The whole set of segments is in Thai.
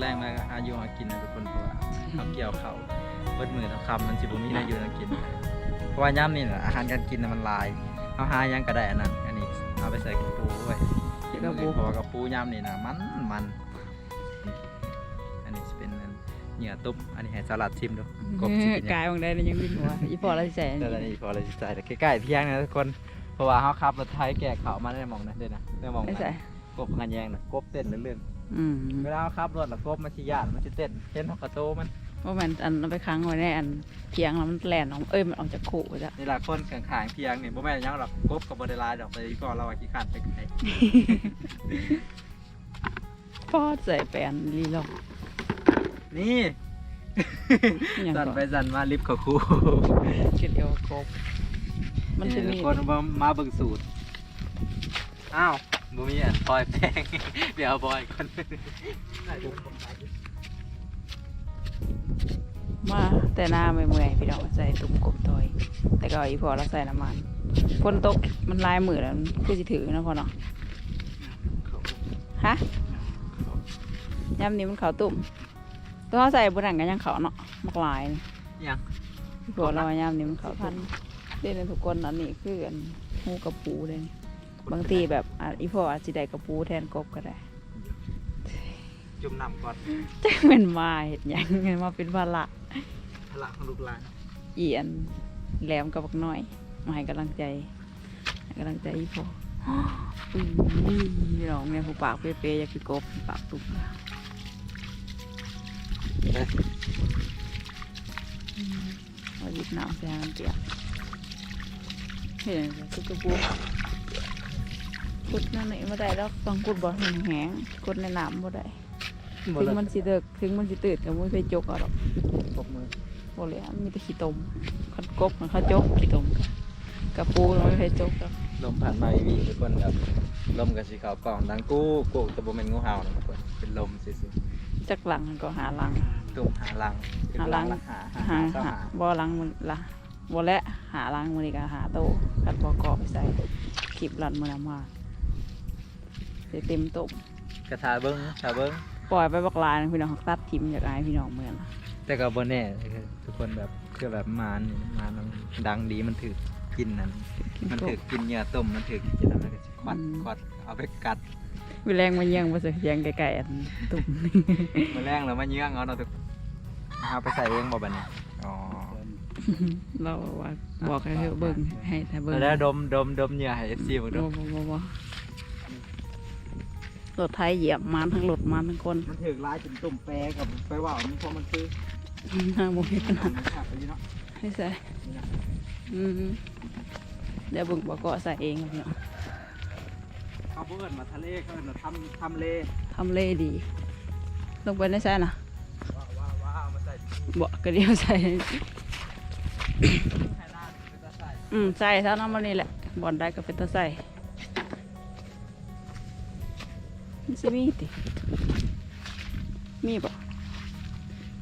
แรงแล้วก็หาอยู่หากินนะทุกคนเพราะว่าเขาเกี่ยวเขาเบิดมือทั้งคำมันสิบ่มีอะไรอยู่ให้กิน เพราะว่าย่ำนี่น่ะอาหารการกินน่ะมันหลายเขาหาหยังก็ได้อันนั้นอันนี้เอาไปใส่กระปูไว้กระปูเพราะว่ากระปูย่ำนี่นะมันมัน อันนี้จะเป็นอันเหยื่อตุ้มอันนี้ให้สลัดชิมดูกบสิกินกายของได้ยังวินหัวอีพอเราสิใส่อันแต่นี้ละนี่พอเราจะใส่แต่ใกล้ๆเที่ยงนะทุกคน เพราะว่าเขาขับรถไทยแก่เขามาได้มองนะเด้อนะได้มองไม่นะใส่กบงานแยงนะกบเต้นเรื่อย อืมๆเวลาเขาขับรถแล้วกบมันชิยานมันจะเต้นเห็นเขากระโตมันว่ามันอันเอาไปค้างไว้ในอันเพียงแล้วมันแล่นออกเอ้ยมันออกจากขู่จ้ะนี่แหละคนข้างๆเพียงนี่บ่แม่นหยังหรอกกบกับบไดหลายดอกแต่อีพอเราอะขี้ขาดไปไกลพอใส่แปลนลีลองนี่อหย่างสั่นก่อนไปสั่นมาลิฟต์เขาคู่เกลียวกบมันจะมีคนมามาเบิ่งสูตร อ้าว บ่มีอันพลอยแป้งเดี๋ยวเอาบอยคนมาแต่หน้าเมื่อยๆพี่น้องใส่ตุ่มกบถอย แต่ก็อีพอเราใส่น้ำมันฝนตกมันลายมือแล้วมันคือสิถือนะพอเนาะฮะยำนี้มันเขาวตุ่มตัวเขาใส่บนหนังกันยังเขาวเนาะมักลายนี่ยังพี่พอเรายำนี้มันเขาวพันเด่นทุกคนอันนี้คืออันหูกระปูเลยนี่ บางทีแบบอะอีพออาจจะได้กระปูแทนกบก็ได้จุ่มน้ำก่อนจะเป็นมาเห็ดหยังไงมาเป็นภาระพลังของลูกหลานอีอันแหลมกับบักน้อยมาให้กำลังใจให้กำลังใจอีพออุ้ยพี่น้องเนี่ยผู้ปากเป๊ะๆอยากคือกบปากตุกเอาหยิบน้ำใส่ให้มันเปียกเห็นไหมทุกกระปุ กกุดนั่นนี่ไม่ได้แล้วต้องกุดบ่อแห้งๆกุดในน้ำบ่ได้ถึงมันสิเดิกถึงมันสิตื่นกับมันไปจกเอาหรอกปกมือบ่เลยอะมีแต่ขี้ตมคันกบมันเขาจกขี้ตมกระปูมันไม่เคยจกหรอกลมผ่านมาอีวีทุกคนแบบลมกับสีขาวกล่องดังกู้กู้แต่บ่แม่นงูเห่านะทุกคนเป็นลมซื่อจักหลังมันก็หาหลังๆตุ่มหาลังหาลังหาหาหาหาบ่หลังมันละบ่และหาหลังมันนี่ก็หาโตกัดบ่กรอบไปใส่ขีบหลันมันมา ใส่เต็มต้มกระทาเบิ้งชาเบิ้งปล่อยไปบักลายนะพี่น้องตัดทิมจากอายพี่น้องเมืองแต่ก็บ่แน่ทุกคนแบบคือแบบมานนี่มานมันดังดีมันถือกินนั้นมันถือกินเหยื่อต้มมันถือกินอะไรมันก็สิควัดควัดเอาไปกัดวิแรงมันยังบ่สิเสียงไกลๆอันตุ่มมาแรงแล้วมาเยื่องเอาเนาะทุกเอาไปใส่เองบ่บัดนี้อ๋อเราว่าบอกให้เธอเบิ่งให้ถ้าเบิ่งแล้วดมดมดมเหยื่อให้ FC เบิ่งดูบ่บ่บ่บ่ รถไทยเหยียบมันทั้งรถมันทั้งคนมันถือลายจนตุ่มแปรกับไปว่ามันเพราะมันคือหน้าโมเห็นขนาดมันขับไปอยู่เนาะให้ใส่อืมเดี๋ยวเบึงบอกเกาะใส่เองครับเนาะเขาเพิ่นมาทะเลเขาเอิ้นมาทำทำเลทำเลดี ลงไปในใส่นะว้าวว้าวว้าวมาใส่บ่กระเดียวใส่ไข่หน้าเป็นตาใส่ อืมใส่เท่านั้นมันนี่แหละบอลได้ก็เป็นตาใส่ สิมีติมีบ่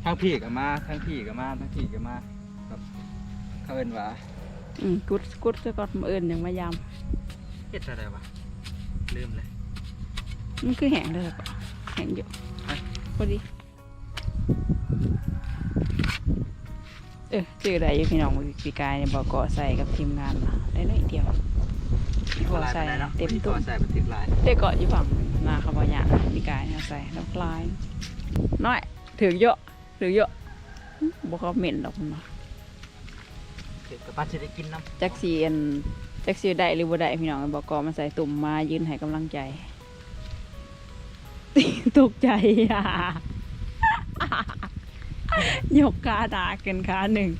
ทั้งพี่ก็มาทั้งพี่ก็มาทั้งพี่ก็มาแบบเขาเอิ้นว่าอืมกุดกุดซะก่อนมาเอิ้นยังมายามเฮ็ดอะไรวะลืมเลยมันคือแห้งเลยปะแห้งอยู่พอดีเออจือได้อยู่พี่น้องปีกายเนี่ยบอกเกาะใส่กับทีมงานมาได้หน่อยเดียวพอใส่เต็มตัตุ้วมใส่บันทึกลายได้เกาะอยู่ฝั่งห น้าเขาบอกอย่างปีกายเนี่ยใส่แล้วคลายน้อยถือเยอะถือเยอะบอกเขาเหม็นดอกมันมาเด็กกับป้าจะได้กินน้จักสีอันจักสีได้หรือบ่ได้พี่น้องบอกเกาะมาใส่ตุ่มมายืนให้กำลังใจตกใจอะยกขาดาเกินขาหนึ่ง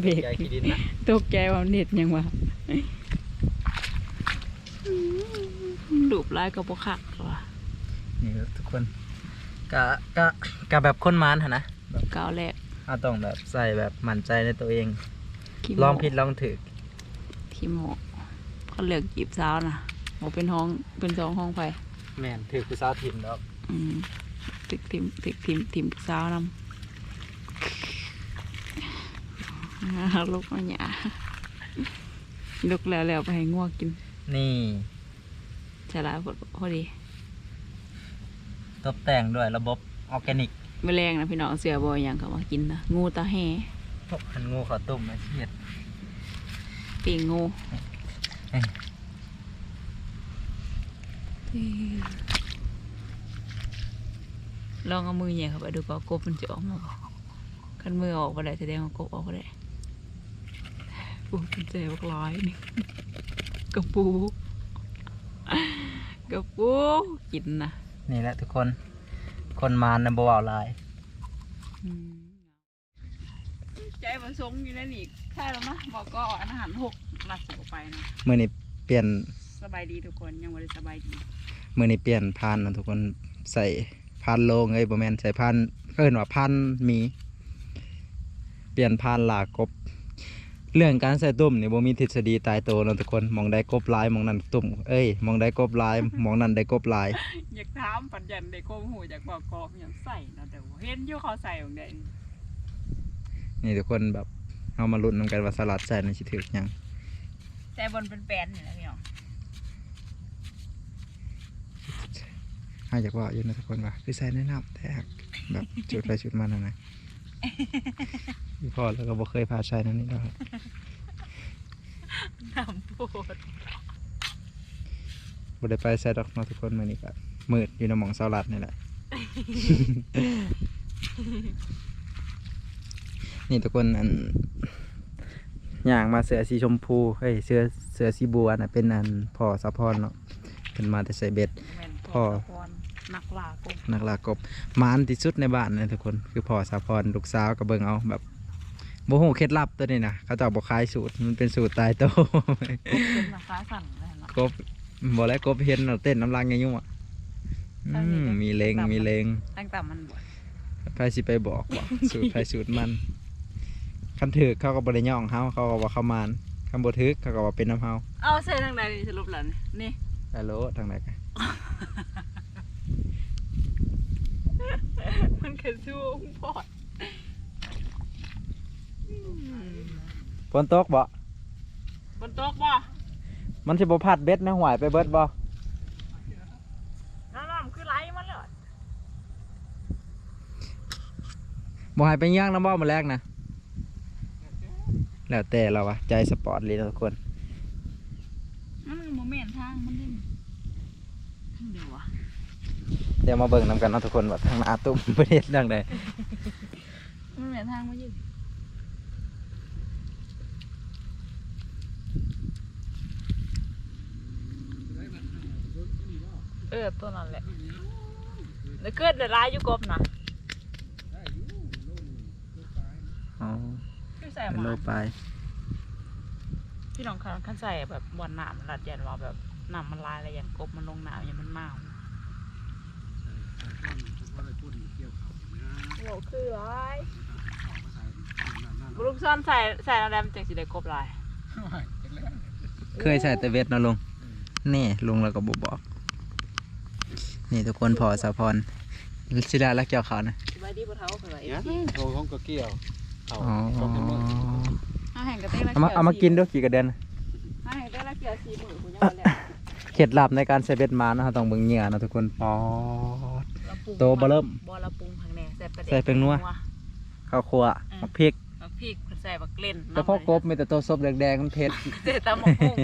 เบรกำยายกินดินนะตกใจว่าเน็ตยังวะ ดูปลายกับพวกขักว่ะนี่ครับทุกคนกะกะกะแบบคนมานหะนะก้าวแรกเอาต้องแบบใส่แบบมั่นใจในตัวเอง ขี้ลองผิดลองถือขี้โมกเขาเลือกจีบสาวนะบอกเป็นห้องเป็นสองห้องไปแม่นถือคือสาวทิมแล้วอืมติกทิมติกทิมทิมสาวนำอ่าลูกมาหยาลูกแล้วแล้วไปให้ง่วงกิน นี่ ใช่แล้วพอดีตกแต่งด้วยระบบออร์แกนิกแมลงนะพี่น้องเสือบ่อหยังก็มากินนะงูตาแห่หันงูเขาต้มมาเชียดปีงงูเอ้ยลองเอามือแหย่เข้าไปดูก่อนกบมันจะออกมาบ่คันมือออกบ่ได้แสดงว่ากบออกบ่ได้ปูเป็นใจบักร้อยนี่กระปูก ระปูกินนะนี่แหละทุกคน คนมานนะบ่าวลายใจมันทรงอยู่นั่นอีกใช่แล้วนะบอกก็อาหารหกหลัดสิบออกไปนะมือนี้เปลี่ยนสบายดีทุกคนยังไม่ได้สบายดีมือนี้เปลี่ยนพานนะทุกคนใส่พานโลงเอ้ยบ่แม่นใส่พานเอิ้นว่าพานหมี เปลี่ยนพานหลากกบ เรื่องการใส่ตุ่มนี่บ่มีทฤษฎีตายตัวนะทุกคนมองได้กบหลายมองนั้นตุ่มเอ้ยมองได้กบหลายมองนั้นได้กบหลาย อยากถามปัญญาในโคมหูอยากบอกกอกอย่างใส่นะแต่ว่าเห็นอยู่เขาใส่ของเด่นนี่ทุกคนแบบเอามาลุ้นนำกันว่าสลัดใส่ในสิถึกหยังแต่บนเป็นแปนนี่แหละพี่น้องถ้าอยากว่าอยู่นะทุกคนว่าคือใส่ในน้ำแทกแบบจุดไปจุดมานั่นนะ พี่พ่อแล้วก็บ่เคยพาใช้นั่นนี่ดอกน้ำโพดบ่ได้ไปใส่ดอกเนาะทุกคนมื้อนี้ก็มืดอยู่ในหม่องสลัดนี่แหละ นี่ทุกคนอันอย่างมาเสือสีชมพูเฮ้ยเสือเสือสีบัวน่ะเป็นอันพ่อสะพรเนาะเป็นมาแต่ใส่เบ็ด แม่นพ่อพรนั กลากบนักลากบมานที่สุดในบ้านนะทุกคนคือพ่อสะพรลูกสาวก็เบิ่งเอาแบบโมโหเคล็ดลับตัวนี้นะเขาเจะบอกขายสูตรมันเป็นสูตรตายโตวเป็นราคาสั่นเลยเนาะกบบอกแล้วกบเห็นเราเต้นน้ำลางไงยุ่งอะอันนี้อืมก็มีเลงตามมีเลงตั้งแต่มันบวชไฟสิไปบอกบอกสูตรไฟสูตรมันคันถือเขาก็บริย่องเฮาเขาก็ว่าเขามานคันบ่ถือเขาก็ว่าเป็นน้ำเฮาเอาใส่ทางใดนี่สรุปแล้วนี่นี่ฮัลโหลทางไหนกัน มันกระชูงพอดฝนตกบ่บนโต๊ะบ่มันสิบ่พัดเบ็ดในหวายไปเบิดบ่น้ำน้ำคือไหลมันเลยบ่ให้ไปย่างน้ำบ่มาแรกนะแล้วแต่เราวะใจสปอร์ตเลยนะทุกคนมันโมเมนต์ทางมันเล่นทางเดียววะ เดี๋ยวมาเบิ่งนำกันเนาะทุกคนว่าทางหน้าตุ้มประเทศเรื่องใดมันเหมือนทางมายืดเออตัวนั้นแหละแล้วเกิดร้ายอยู่กบนะอ๋อคือใส่เป็นมาโลไปพี่น้องคันคันใส่แบบบอลน้ำมันรัดยันว่าแบบน้ำมันลายอะไรอย่างกบมันลงน้ำอย่างมันเมาโห คือร้ายลูกซ่อนใส่ใส่อะไรมันจังสิได้กบลายเคยใส่แต่เวทเนาะลุงนี่ลุงเราก็บบอก นี่ทุกคนพอสะพรสิได้แล้วเกี่ยวเขานะสบายดีปะเท้าเผยเนี่ยโทรของก็เกี่ยวเขาอ๋อเขาจะมึงอาแห่งกระเต้ละเอามาเอามากินด้วยกี่กระเด็นอาแห่งกระเต้ละเกียวสีมือคุณยังไม่แล้วเคล็ดลับในการใส่เบ็ดมานะเราต้องเบิ่งเหงื่อนะทุกคนปอดเราปรุงโตบ่เริ่มบอละปรุงทางแหน่ใส่ ประเด็ใส่เป็นนัว ข้าวคั่วมักพริกบักพริกใส่บักเล่นแต่พอกบมีแต่ตัวซบแดงๆมันเผ็ดเจ็ดตำบักหุ่ง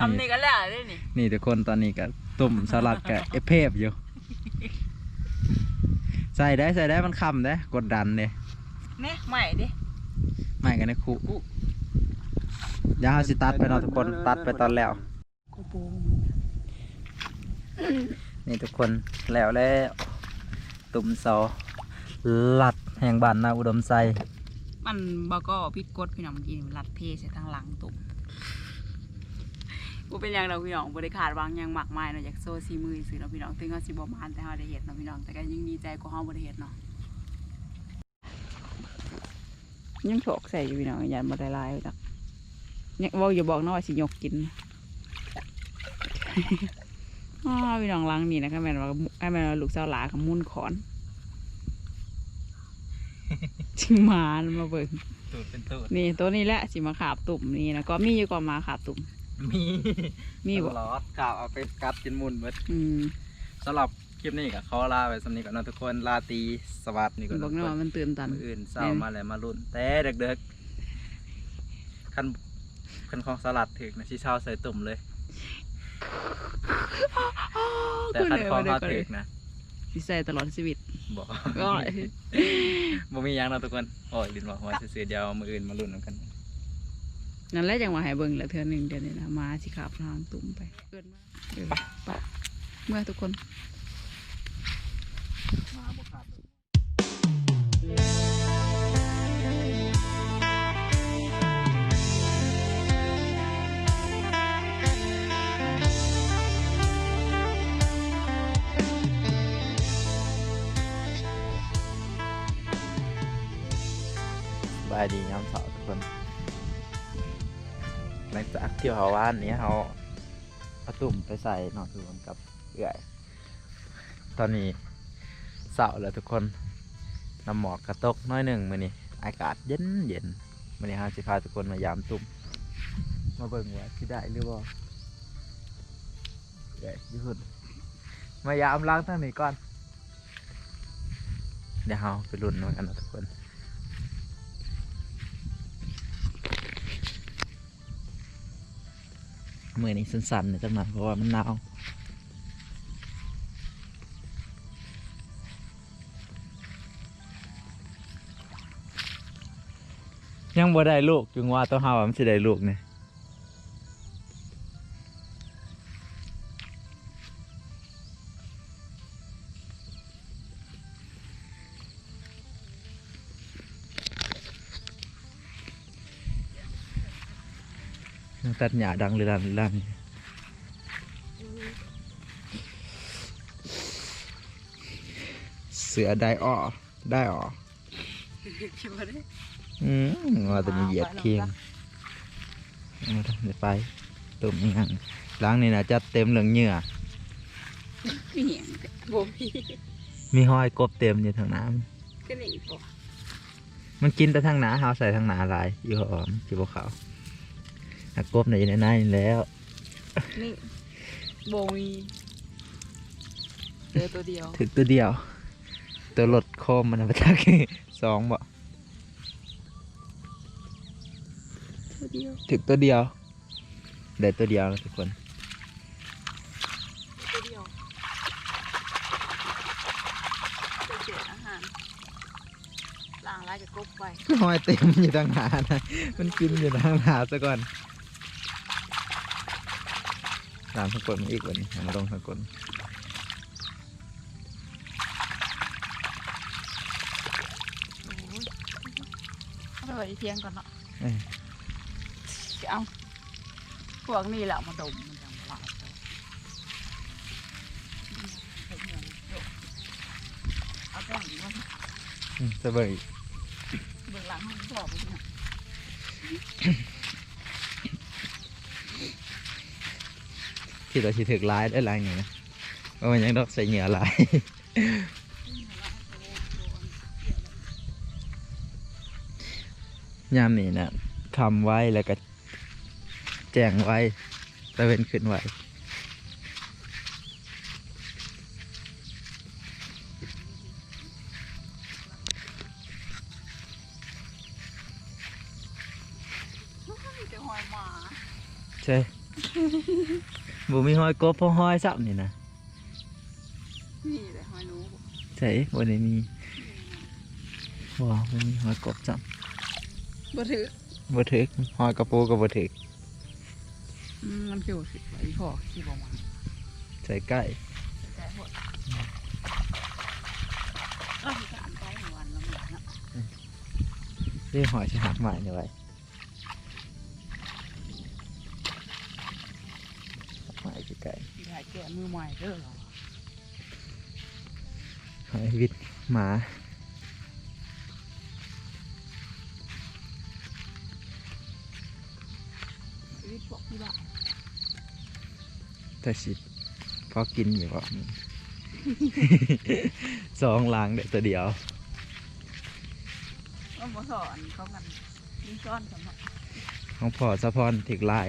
อำนี่ก็แล้วได้นี่นี่ทุกคนตอนนี้ก็ตุ่มสลัดกับเอฟเพฟอยู่ ใส่ได้ใส่ได้มันคำได้กดดันเลยเนี่ยใหม่ดิไม่กันนะครูเดี๋ยวเราสิตัดไปเนาะทุกคนตัดไปตอนแล้วกูปรุงนี่ทุกคนแล้วแล้ว ตุ่มซอลัดแห่งบ้านนาอุดมไซมันบก็พิดกดพี่น้องเมื่อกี้นี่มันรัดเพใส่ทางหลังตุ่มกูเป็นหยังเราพี่น้องบริขาดวางยังหมักไม้เนาะอยากโซ่ซีมือซื้อเนาะพี่น้องถึงเขาสิบ่มานแต่เฮาได้เฮ็ดเนาะพี่น้องแต่ก็ยังดีใจกว่าเฮาบ่ได้เฮ็ดเนาะยังโฉกใส่อยู่พี่น้องยันบ่ได้ลายจักยังบ่อย่าบอกนะว่าสิยกกิน อ้าวพี่น้องหลังนี่นะก็แม่นว่าก็แม่นว่าลูกสาวหลากับมุนขอนชิงมามาเบิ่งตูดเป็นตูดนี่ตัวนี้แหละสิมาขาบตุ่มนี่นะก็มีอยู่ก่อนมาขาบตุ่มมีมีบ่ตลอดกาวเอาไปกัดจนมุนเบิดอืมสำหรับคลิปนี้ก็ขอลาไปสำนี้ก่อนเนาะทุกคนลาตรีสวัสดีก่อนบอกทุกนะคว่านมันตื่นตันมืออื่นเศร้ามาแล้วมารุ่น แต่เด็กๆคันคันของสลัดถึกนะชิเช้าใส่ตุ่มเลย แต่คันของเขาถึกนะสิใส่ตลอดชีวิตบอกก็บ่มีหยังเนาะทุกคนโอ้ยลินบอกว่าซื้อๆเดียวมืออื่นมารุ่นนำกันนั่นแหละจังว่าให้เบิ่งแล้วเทื่อหนึงเดี๋ยวนี้นะมาสิขับทางตุ่มไปเกินมาเออไปเมื่อทุกคนมาบ่ขาดสบายดียามเสาร์ทุกคนหลังจากที่เขาว่านนี้เขาเอาตุ่มไปใส่เนอนทุกคนกับเอื่อย ตอนนี้เสาแล้วทุกคนน้ำหมอกกระตกน้อยหนึ่งมือนี้อากาศเย็นเย็นมือนี้เราจะพาทุกคนมายามตุ่มมาเบิ่งว่าที่ได้หรือบ่เอื่อยยุ่นมายามล้างทั้งนี้ก่อนเดี๋ยวเราไปลุ้นมันกันนะทุกคน มือนี้สั้นๆเน่ยจังหน่อยเพราะว่ามันหนาวยังบ่ได้ลูกจึงว่าต้องหาว่ามันสิได้ลูกเนี่ย ตัดหญ้าดังเลยลันลันเสือได้อ้อได้อ้อคิดว่าได้อืมว่าแต่มีเหยียดเคียงเอาเดี๋ยวไปตุ่มอีกอันล้างนี่นะจัดเต็มเหลืองเหงื่อมีเหียงบ่มีมีห้อยกบเต็มอยู่ทางน้ก็นี่บ่ำมันกินแต่ทางหนาเฮาใส่ทางหนาหลายอยู่หอมจิบขา วหักกบในอยู่ในนั้นแล้ว นี่บ่มีเจอตัวเดียว ถึกตัวเดียว ตัวรถโคมมันเอาไปทักสองบ่ตัวเดียว ถึกตัวเดียวได้ตัวเดียวแล้วทุกคนตัวเดียวตัวเสียอาหารล้างลายกับกบไปก็ห้อยเต็มอยู่ทางหนานะมันกินอยู่ทางหนาซะก่อน ตามสกลมาอีกวันนี้มาลงสกลโอ้ยเอาไปไว้ที่เที่ยงก่อนเนาะเอ้ยเอาพวกนี้แหละมาดมมันจังหวะเอาแป้งมาอืมจะเบิ่งอีกเบื้องหลังให้มันบอกไปเนี่ย ที่เราสิถึกร้ายได้ไรไงนะว่ามันยังดอกใส่เหงื่อหลายยามนี้นะทำไว้แล้วก็แจ้งไว้ตะเวนขึ้นไว้จะหอยหมาใช่ บ่มีห้อยกบเพราะห้อยซับนี่นะนี่เลยหอยหนูใช่บ่ได้มีว้าวบ่มีห้อยกบจับบ่ถือบ่ถึกห้อยกระปูก็บ่ถึกอืมมันคือบ่ถือไอ้พ่อขี้บ่มาใส่ใกล้แต่หดเอ้าสามไปหนึ่งวันแล้วเหมือนเนาะเรียกหอยสิหักใหม่นี่ไว้ มือใหม่เด้อเหรอๆหอยวิทย์หมาชีวิตพวกที่บ้านแต่สิพอกินอยู่บ่สองหลังเด็ดตัวเดียวก็มาสอนเขากันมีซ้อนสำหรับของพ่อสะพอนถึกหลาย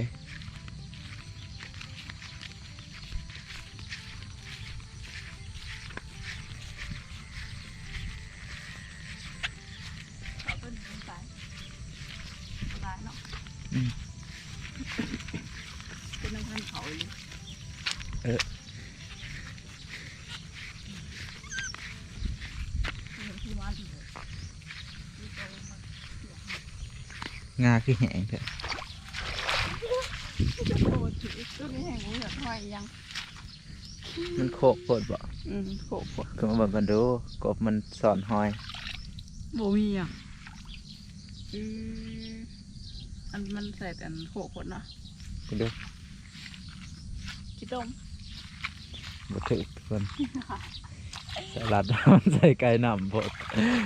คือแหงแท้โอ้ถือตัวนี้แห้งเหลือห้อยยัง มันโคกโคตรบ่อืมโขกโขกก็มาเบิ่งกันดูกบมันสอนหอยบ่มีอะอืมอันมันใส่แต่อันโขกคนเนาะกูดูจิต้มบ่ถึกคนสลัด มันใส่ไก่น้ำพด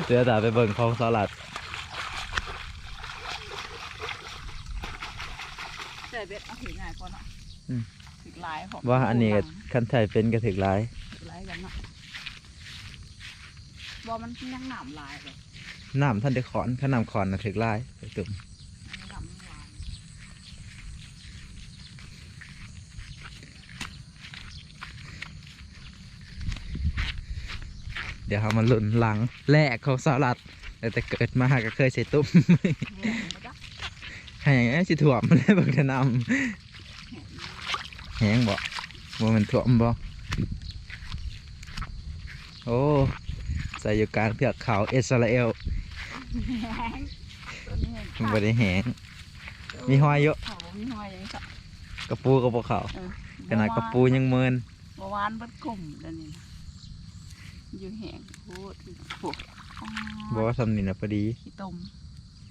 เดี๋ยวตาไปเบิ่งของสลัด ใส่เบ็ดเอาถือง่ายกว่าเนาะอืม ถือลายของว่าอันนี้ก็คันไทยเป็นก็ถึกหลาย ถือลายกันเนาะบ่มันยังหนามลายเลยน้ำท่านได้ขอนข้าน้ำขอนน่ะถึกหลายไปตุ่มอันนี้หนามยังลายเดี๋ยวเขามาลุ้นหลังแรกของสลัดแต่แต่เกิดมาก็เคยใส่ตุ้มแห้งบ่จ๊ะ ให้อย่างนี้สิถ่วมมันเลยเบิ่งแต่น้ำแห้งแห้งบ่บ่แมันถ่วมบ่โอ้ใส่อยู่กลางเทือกเขาอิสราเอลแห้งตัวนี้แห้งมันบ่ได้แห้งมีห้อยเยอะเขาบ่มีห้อยยังสักกระปูก็บ่เข้าเออขนาดกระปูยังเมินเมื่อวานเบัดกลุ่มเดี๋ยวนี้นะอยู่แห้งโคตรโหอ๋อบ่ว่าทำนี่น่ะพอดีขี้ต้ม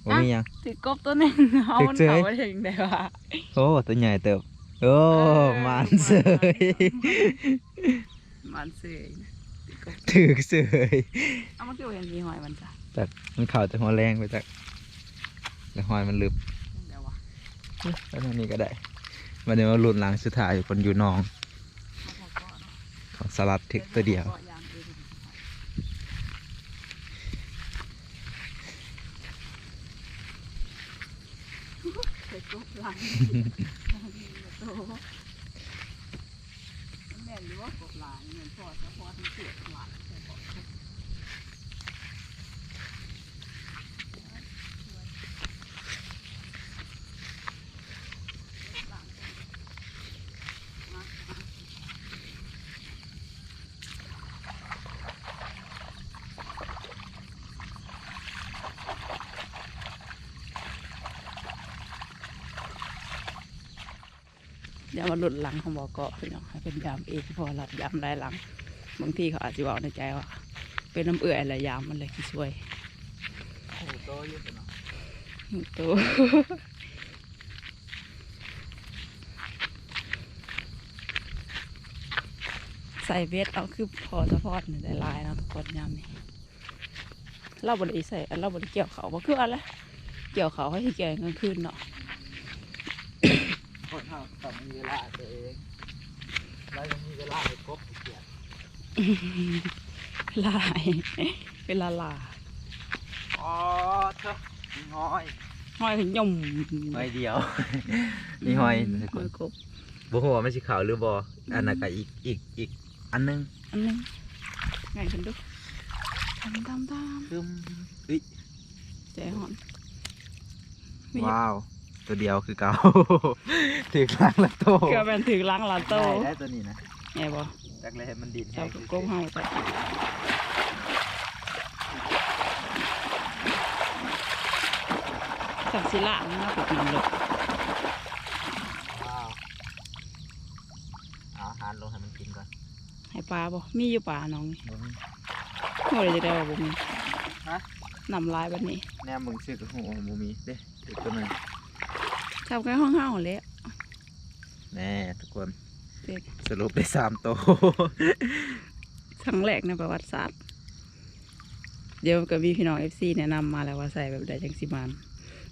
บ่มีหยังถือกบตัวหนึงเอาถือมันเฉยเขาไปถึงได้ว่าโอ้ตัวใหญ่เติบโอ้เออมันเสยมันเสื่อยนะถือกบถือเสยเอามันคือเห็นมีหอยมันจ้ะแต่มันเข่าแต่หัวแรงไปจากแต่หอยมันลึบเดี๋ยววะแล้วตรงนี้ก็ได้มาเดี๋ยวมาลุ้นหลังสุดท้ายคนอยู่หน้องเอาพอก่อนเนาะของสลัดถึกตัวเดียว อาพออย่างเดียวใส่กบ หลังโตมันแม่นหรือว่ากบหลายเหมือนพอจะพอทั้งเสียหลายใส่กบ เดี๋ยวมา หลุดหลังของบอกเกาะพี่น้องให้เป็นยามเองพอหลับยามได้หลัง บางทีเขาอาจจะบอกในใจว่า เป็นน้ำเอื่อยอะไรยามมันเลยที่ช่วยโอ้โตอยู่เนาะตัวใส่เวทเอาคือพอสะพอดนี่ได้หลายนะทุกคนยามนี้เราบริใส่เราบริเกี่ยวเขาบ่คืออะไรเกี่ยวเขาให้เกี่ยวกลางคืนเนาะ คนเฮาต้องมีเวลาตัวเองแล้วยังมีเวลาไปกบไปเกี่ยวลายเวลาลาอ๋อเถอะมีหอยห้อยถึงย่อมหอยเดียว มีหอยทุกคห้อนยกบบ่ฮู้ว่ามันสิขาวหรือบ่อันนั้นก็อีกอีกอีกอันหนึงอันหนึงไงกันดูทำตามตามคืออุ้ยใจหอนว้าว ตัวเดียวคือเก่าถือกลางละโตเกือบเป็นถึงล้างหลานโตได้ได้ตัวนี้นะไงบ่จักเลยให้มันดินชาวกับกบเฮาแต่สับสิละมันน่าปวดมันเลยว้าวเอาอาหารลงให้มันกินก่อนให้ปลาบ่มีอยู่ปลาน้องนี่บ่มีโอ้ยจะได้ว่าบ่มีฮะนำลายแบบนี้แนมมึงซื้อกับหูบ่มีเด้ถือตัวหนึง ชาวใกล้ห้องเฮาเลยแน่ทุกคนเด็กสรุปได้สามโตวครั้งแรกในประวัติศาสตร์ เดี๋ยวก็มีพี่น้องเอฟซีแนะนำมาแล้วว่าใส่แบบใดจังสิมาน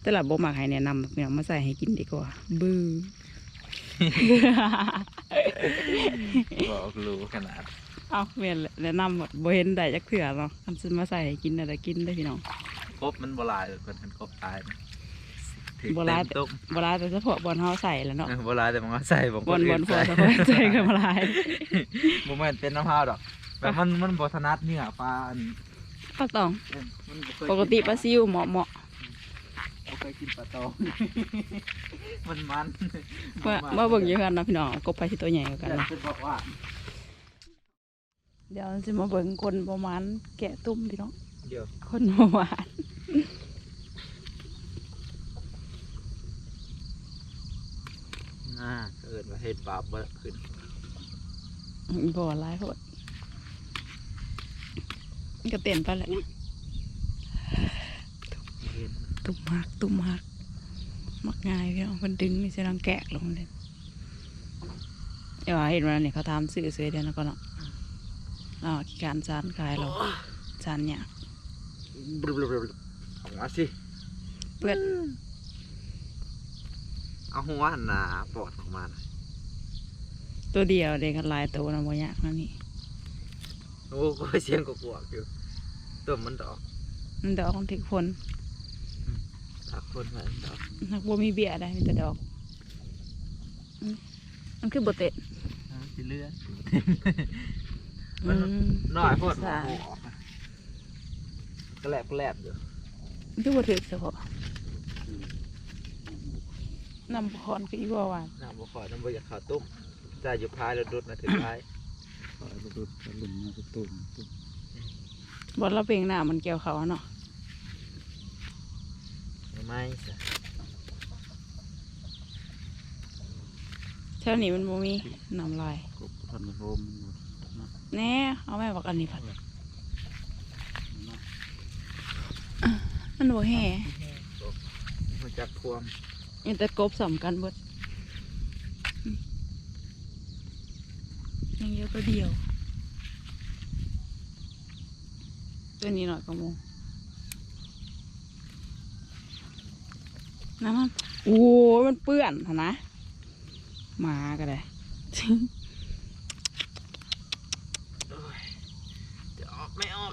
แต่ละบ่มักให้แนะนำพี่น้องมาใส่ให้กินดีกว่า บื้อบอกรู้ขนาด เอาเมียนแหละแนะนำหมดบ่เห็นได้จักเถื่อเนาะคันซื้อมาใส่ให้กินอะไรกินได้อพี่น้องครบมันบหลายคนมันครบตายนะ ถือบ่หลายเต็มตุ๊กบ่ร้ายแต่เฉพาะบอลเฮาใส่แหล้วเนาะเออบ่หลายแต่มันก็ใส่บางบคอลนบออื่ลนพอใส่เฉพาะใส่ก็บ่ร้ายบ่แม่นเป็นน้ำพร้าวดอกแบบมันมันบ่ถนัดเนื้อปลาอันปักตอง เอ้ยมันบ่เคยปกติปลาซิวเหมาะเหมาะบ่เคยกินปลาตองมันมันเมื่อเมื่อเบิ่งอยู่กันเนาะพี่น้องกบไปที่ตัวใหญ่กว่ากันแต่เนาะเป็นบอกว่า เดี๋ยวสิมาเบิ่งคนประมาณแกะตุ้มพี่น้อง เดี๋ยวคนประมาณ ก็เฮ็ดบาปบ่ขึ้นบ่หลายโพดก็เต้นไปแหละเห็นตุ่มหักตุ่มหักมักง่ายพี่น้องมันดึงนี่จะรังแกะลงเลยเดี๋ยวเห็นวันนี้เขาทำสื่อเสียเดียวนะก็เนาะเราขี้การจานขายเราจานเนี่ยบลุบๆๆออกมาสิเปื้อน เอาหัวหันหน้าปอดออกมาหน่อยตัวเดียวเด็กกันหลายตัวนะบ่ยากนะนี่โอ้ก็เสียงกกวกๆอยู่ต้มมันดอก มันดอกของทิกพลทักคนมันดอกนักบ่มีเบี้ยได้มีแต่ดอกอืมมันคือบ่เต็ดอ่าสิเลืออืมน้อยโพดใช่หัวออกนะก็แลบก็แลบอยู่มันคือบ่ถึกเฉพาะ น้ำพรก็อีบ่หวานน้ำบ่ขอน้ำบ่อยากข้าวต้มจ่ายอยู่พายแล้วดุดนะถึงพายขอระเบิดกระลุ่มมาตุ่มตุ่มบ่เราเปลงหน้ามันเกี่ยวเขาอะเนาะไม่จ้ะแถวนี้มันบ่มีน้ำลายกบพันธุ์โฮมหมดแน่เอาแม่บอกอันนี้ผัดมันบ่แห่ มันจักควม มีแต่กบสำกันเบิดอืมยังเยอะก็เดียว ตัวนี้หน่อยก็โมน้ำมันโอ้ยมันเปื้อนหั่นนะหมาก็ได้จะออกไม่ออก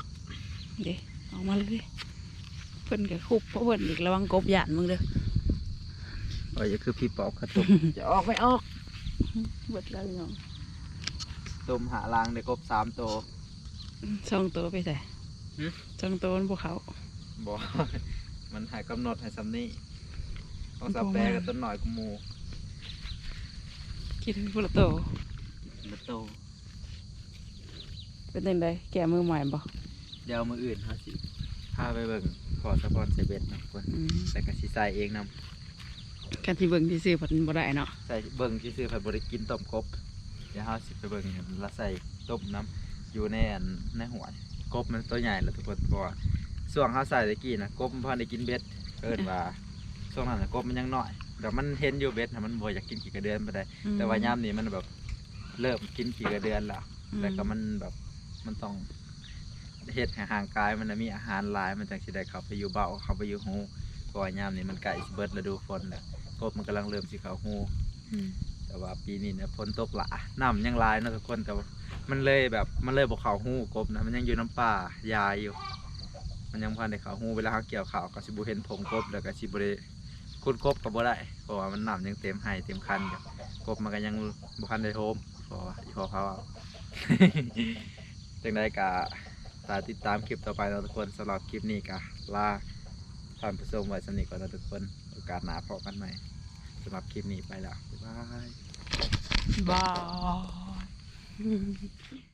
เดี๋ยวออกมาเลยดิเพิ่นกับคุบเพราะเพิ่นอีกระวังกบหยานมึงเด้อ โอ้ยคือพี่ปอบกระตุกจะออกไม่ออกเบิดแล้วพี่น้องต้มหาลางได้ครบสามตัวสองตัวไปใส่หึสองตัวมันพวกเขาบอกมันหายกำหนดให้ซ้ำนี่ต้องสับบ่แปรมากับต้นหน่อยกูมูกินพวกละตัวมาโตเป็นยังไงแกมือใหม่บ่เดี๋ยวเอามืออื่นฮะสิพาไปเบิ่งขอสะพอนเซเบ็ดนะคนอืมแต่ก็สิใส่เองน การที่เบิ่งที่ซื้อผัดมันบ่ได้เนาะใส่เบิ่งที่ซื้อผัดบริกินต้มกบเดี๋ยวเฮาสิไปเบิ่งแล้วใส่ต้มน้ำอยู่ในอันในหัวกบมันตัวใหญ่แล้วทุกคนเพราะว่าช่วงเฮาใส่ตะกี้นะกบมันพอได้กินเบ็ดเอิ้นว่าช่วงนั้นนะกบมันยังน้อยเดี๋ยวมันเห็นอยู่เบ็ดนะมันบ่อยากกินกี่กระเดือนไปได้ แต่ว่ายามนี้มันแบบเริ่มกินขี่กระเดือนละอืมแต่ก็มันแบบมันต้องเฮ็ดห่างกายมันน่ะมีอาหารหลายมันจังสิได้เข้าไปอยู่เบาเข้าไปอยู่หูเพราะว่ายามนี้มันใกล้เบิดฤดูฝนแล้ว กบมันกำลังเริ่มสิเข้าหูอืมแต่ว่าปีนี้เนี่ยฝนตกหละน้ำยังหลายเนาะทุกคนแต่ว่ามันเลยแบบมันเลยบ่เข้าหูกบนะมันยังอยู่น้ำป่ายายอยู่ มันยังพันได้เข้าหูเวลาเขาเกี่ยวข้าวก็สิบ่เห็นผงกบแล้วก็สิบ่ได้คุดกบก็บ่ได้เพราะว่ามันน้ำยังเต็มให้เต็มคันอยู่กบมันก็ยังบุคันได้โฮมเพราะว่าอีพอเขาเอาจังได้กะตาติดตามคลิปต่อไปเราะทุกคนสำหรับคลิปนี้กะลาท่านผู้ชมไว้สนิทก่อนนะทุกคน โอกาสหน้าพบกันใหม่ สำหรับคลิปนี้ไปแล้วบ๊ายบายบาย